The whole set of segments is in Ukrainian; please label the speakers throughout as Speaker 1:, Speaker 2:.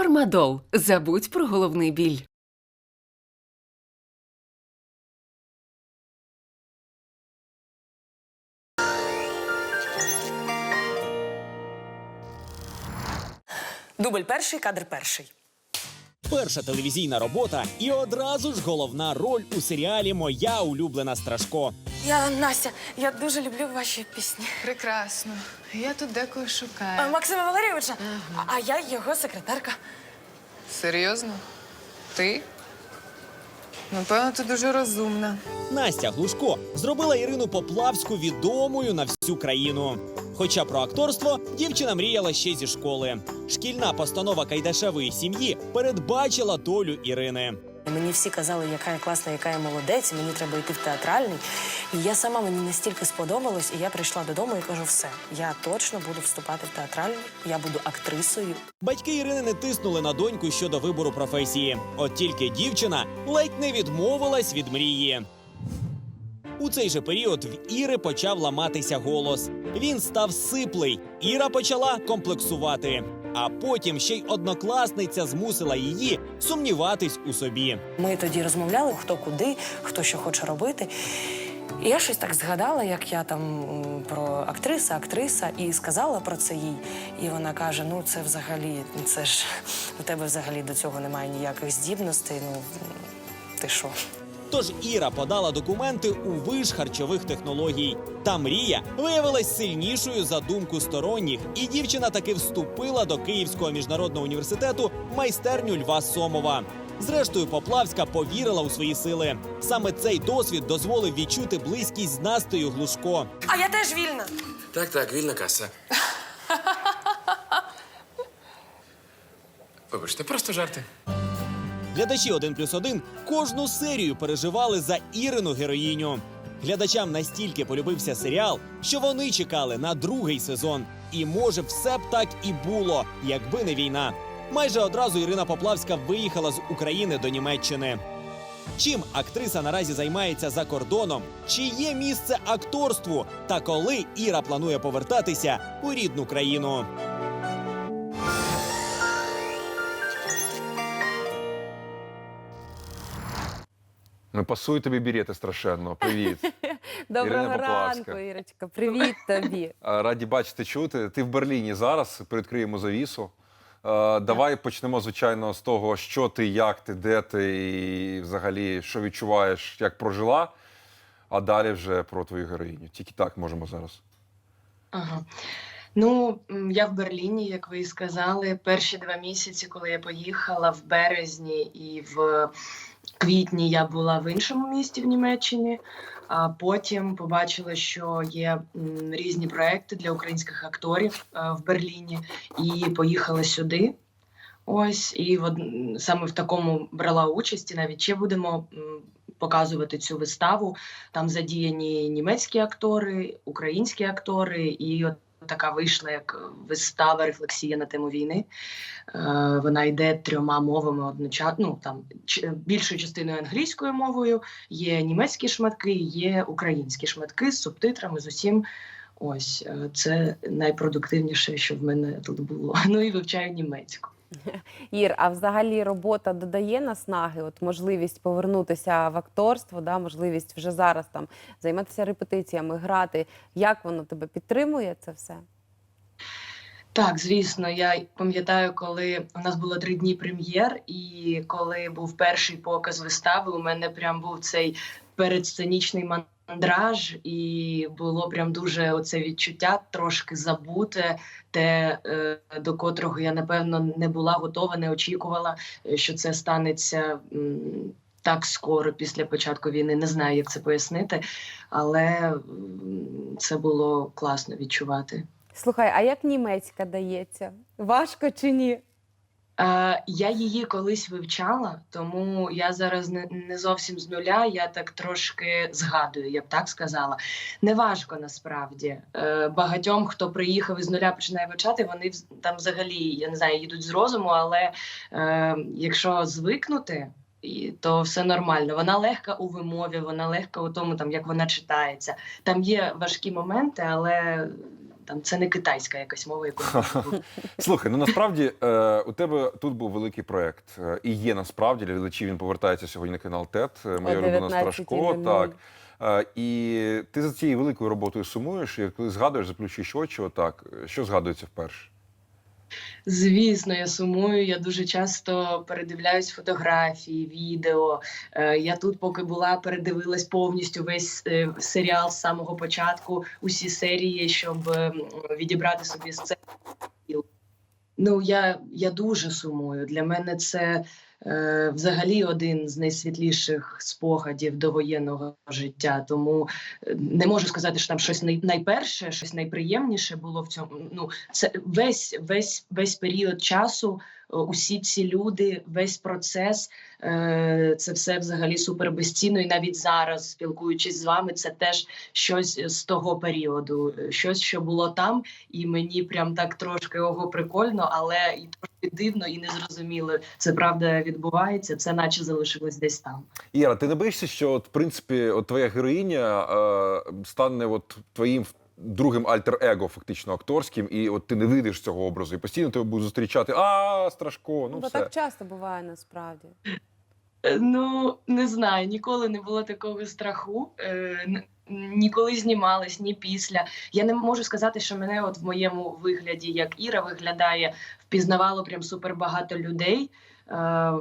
Speaker 1: Фармадол. Забудь про головний біль.
Speaker 2: Дубль перший, кадр перший.
Speaker 3: Перша телевізійна робота і одразу ж головна роль у серіалі Моя улюблена Страшко.
Speaker 2: Я Настя, я дуже люблю ваші пісні.
Speaker 4: Прекрасно. Я тут декого
Speaker 2: А,
Speaker 4: шукаю.
Speaker 2: Максима Валерійовича, а, а я його секретарка.
Speaker 4: Серйозно? Ти? Напевно, ти дуже розумна.
Speaker 3: Настя Глушко зробила Ірину Поплавську відомою на всю країну. Хоча про акторство дівчина мріяла ще зі школи. Шкільна постанова Кайдашевої сім'ї передбачила долю Ірини.
Speaker 2: Мені всі казали, яка я класна, яка я молодець, мені треба йти в театральний. І я сама мені настільки сподобалось, і я прийшла додому і кажу: все, я точно буду вступати в театральний, я буду актрисою.
Speaker 3: Батьки Ірини не тиснули на доньку щодо вибору професії. От тільки дівчина ледь не відмовилась від мрії. У цей же період в Іри почав ламатися голос. Він став сиплий. Іра почала комплексувати. А потім ще й однокласниця змусила її сумніватись у собі.
Speaker 2: Ми тоді розмовляли, хто куди, хто що хоче робити. І я щось так згадала, як я там про актриса, актриса, і сказала про це їй. І вона каже: ну це взагалі, це ж у тебе взагалі до цього немає ніяких здібностей. Ну ти що?
Speaker 3: Тож Іра подала документи у виш харчових технологій. Та мрія виявилась сильнішою за думку сторонніх, і дівчина таки вступила до Київського міжнародного університету майстерню Льва Сомова. Зрештою, Поплавська повірила у свої сили. Саме цей досвід дозволив відчути близькість з Настею Глушко.
Speaker 2: А я теж вільна.
Speaker 5: Так, так, вільна каса. Вибачте, просто жарти.
Speaker 3: Глядачі 1 плюс 1 кожну серію переживали за Ірину героїню. Глядачам настільки полюбився серіал, що вони чекали на другий сезон. І може, все б так і було, якби не війна. Майже одразу Ірина Поплавська виїхала з України до Німеччини. Чим актриса наразі займається за кордоном? Чи є місце акторству? Та коли Іра планує повертатися у рідну країну?
Speaker 6: Ну, пасують тобі берети страшенно. Привіт.
Speaker 7: Доброго
Speaker 6: Ірина Поплавська.
Speaker 7: ранку, Ірочка. Привіт тобі.
Speaker 6: А, Раді бачити, чути. Ти в Берліні зараз. Привідкриємо завісу. Е, Давай почнемо, звичайно, з того, що ти, як ти, де ти і взагалі що відчуваєш, як прожила. А далі вже про твою героїню. Тільки так можемо зараз.
Speaker 8: Ага. Ну, м, я в Берліні, як ви і сказали, перші два місяці, коли я поїхала в березні і в квітні я була в іншому місті в Німеччині. А потім побачила, що є різні проекти для українських акторів е, в Берліні, і поїхала сюди. Ось, і в саме в такому брала участь, і навіть ще будемо показувати цю виставу. Там задіяні німецькі актори, українські актори, і от така вийшла як вистава рефлексія на тему війни. Е, вона йде трьома мовами одночасно. Ну там більшою частиною англійською мовою. Є німецькі шматки, є українські шматки з субтитрами з усім. Ось е, це найпродуктивніше, що в мене тут було. Ну і вивчаю німецьку.
Speaker 7: Ір, а взагалі робота додає наснаги, от можливість повернутися в акторство, да, можливість вже зараз там займатися репетиціями, грати. Як воно тебе підтримує це все?
Speaker 8: Так, звісно, я пам'ятаю, коли у нас було три дні прем'єр, і коли був перший показ вистави, у мене прям був цей передсценічний мандраж, і було прям дуже оце відчуття трошки забуте, те, е, до котрого я напевно не була готова, не очікувала, е, що це станеться. Так скоро після початку війни не знаю, як це пояснити, але це було класно відчувати.
Speaker 7: Слухай, а як німецька дається? Важко чи ні?
Speaker 8: Е, я її колись вивчала, тому я зараз не, зовсім з нуля. Я так трошки згадую, я б так сказала. Неважко насправді. Е, багатьом, хто приїхав із нуля, починає вивчати, вони там взагалі я не знаю, їдуть з розуму, але е, якщо звикнути. І то все нормально. Вона легка у вимові, вона легка у тому, там як вона читається. Там є важкі моменти, але Там це не китайська якась мова, яку
Speaker 6: Слухай, ну насправді е, у тебе тут був великий проект. е, і є насправді для глядачів. Він повертається сьогодні на канал ТЕТ. е, Моя улюблена Страшко. Так. Е, і ти за цією великою роботою сумуєш, і коли згадуєш, заплющуєш очі, отак, що згадується вперше?
Speaker 8: Звісно, я сумую. Я дуже часто передивляюсь фотографії, відео. Е, Я тут, поки була, передивилась повністю весь е, серіал з самого початку, усі серії, щоб відібрати собі сцену. Ну, я, я дуже сумую. Для мене це взагалі один з найсвітліших спогадів довоєнного життя. Тому е, не можу сказати, що там щось найперше, щось найприємніше було в цьому. Ну, це весь, весь, весь період часу, е, усі ці люди, весь процес, е, це все взагалі супер безцінно. І навіть зараз, спілкуючись з вами, це теж щось з того періоду, е, щось, що було там, і мені прям так трошки ого прикольно, але і трошки дивно і незрозуміло. Це правда відбувається, це наче залишилось десь там.
Speaker 6: Іра, ти не боїшся, що от, в принципі от твоя героїня е, стане от твоїм другим альтер-его, фактично акторським, і от ти не вийдеш з цього образу, і постійно тебе будуть зустрічати. А, страшко, ну
Speaker 7: Бо
Speaker 6: все.
Speaker 7: так часто буває насправді.
Speaker 8: Е, Ну не знаю, ніколи не було такого страху. Е, Ніколи знімалась, ні після. Я не можу сказати, що мене от в моєму вигляді, як Іра виглядає, впізнавало прям супер багато людей. Е,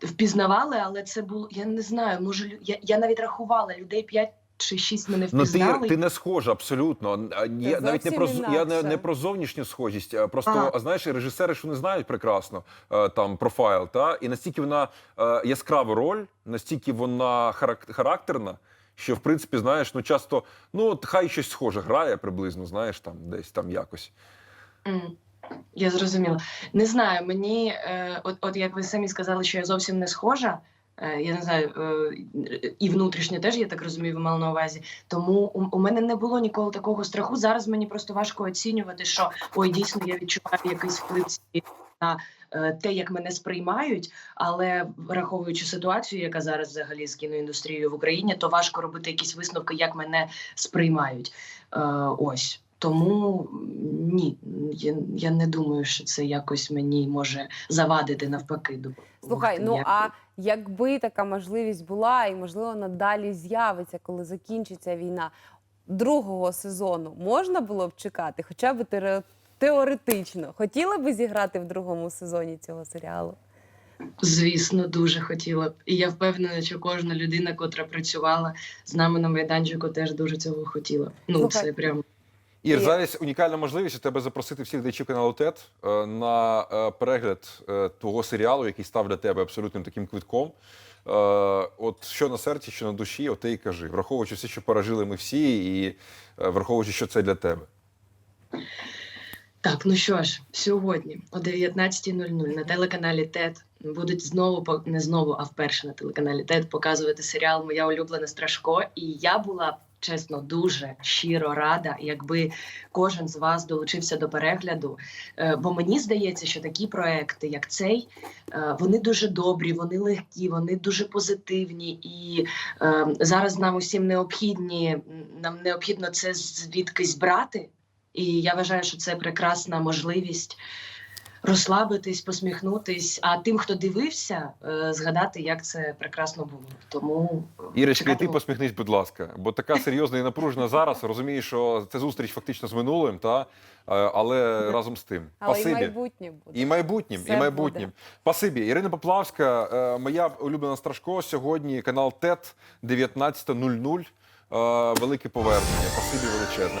Speaker 8: впізнавали, але це було. Я не знаю, може лю- я, я навіть рахувала людей 5 чи 6 мене
Speaker 6: Ну, ти, ти не схожа абсолютно. Я, навіть не про я не, не про зовнішню схожість, а просто
Speaker 8: А.
Speaker 6: знаєш, режисери ж вони знають прекрасно е, там профайл, та і настільки вона е, яскрава роль, настільки вона харак- характерна. Що в принципі, знаєш, ну часто, ну от хай щось схоже грає приблизно, знаєш, там десь там якось.
Speaker 8: М, Я зрозуміла. Не знаю, мені, е, от, от як ви самі сказали, що я зовсім не схожа. Е, Я не знаю, е, і внутрішньо теж, я так розумію, ви мали на увазі. Тому у, у мене не було ніколи такого страху. Зараз мені просто важко оцінювати, що ой, дійсно я відчуваю якийсь вплив на е, те, як мене сприймають. Але враховуючи ситуацію, яка зараз взагалі з кіноіндустрією в Україні, то важко робити якісь висновки, як мене сприймають. Ось. Тому ні, я, я не думаю, що це якось мені може завадити навпаки. допомогти.
Speaker 7: Слухай, ну а якби така можливість була, і можливо надалі з'явиться, коли закінчиться війна другого сезону, можна було б чекати, хоча б теоретично. Хотіла би зіграти в другому сезоні цього серіалу?
Speaker 8: Звісно, дуже хотіла б. І я впевнена, що кожна людина, котра працювала з нами на майданчику, теж дуже цього хотіла. Ну,
Speaker 7: Слухай,
Speaker 8: це прям
Speaker 6: Ір,
Speaker 7: І-
Speaker 6: зараз унікальна можливість тебе запросити всіх глядачів каналу ТЕТ е, на е, перегляд е, твого серіалу, який став для тебе абсолютним таким квитком. Е, От що на серці, що на душі, от ти і кажи, враховуючи все, що пережили ми всі, і е, враховуючи, що це для тебе.
Speaker 8: Так, ну що ж, сьогодні о 19.00 на телеканалі ТЕД будуть знову не знову, а вперше на телеканалі ТЕД показувати серіал Моя улюблена Страшко. І я була чесно дуже щиро рада, якби кожен з вас долучився до перегляду. Е, Бо мені здається, що такі проекти, як цей, е, вони дуже добрі, вони легкі, вони дуже позитивні. І е, зараз нам усім необхідні, нам необхідно це звідкись брати. І я вважаю, що це прекрасна можливість розслабитись, посміхнутись. А тим, хто дивився, е, згадати, як це прекрасно було. Тому е,
Speaker 6: Ірочка, і ти посміхнись, будь ласка, бо така серйозна і напружена зараз. Розумієш, що це зустріч фактично з минулим, та? е, але разом з тим.
Speaker 7: Але і
Speaker 6: Спасибі.
Speaker 7: майбутнє буде.
Speaker 6: І майбутнім,
Speaker 7: Все
Speaker 6: і майбутнім. Спасибі. Ірина Поплавська, моя улюблена Страшко. Сьогодні канал ТЕТ 19.00. Е, Велике повернення. Спасибі величезне.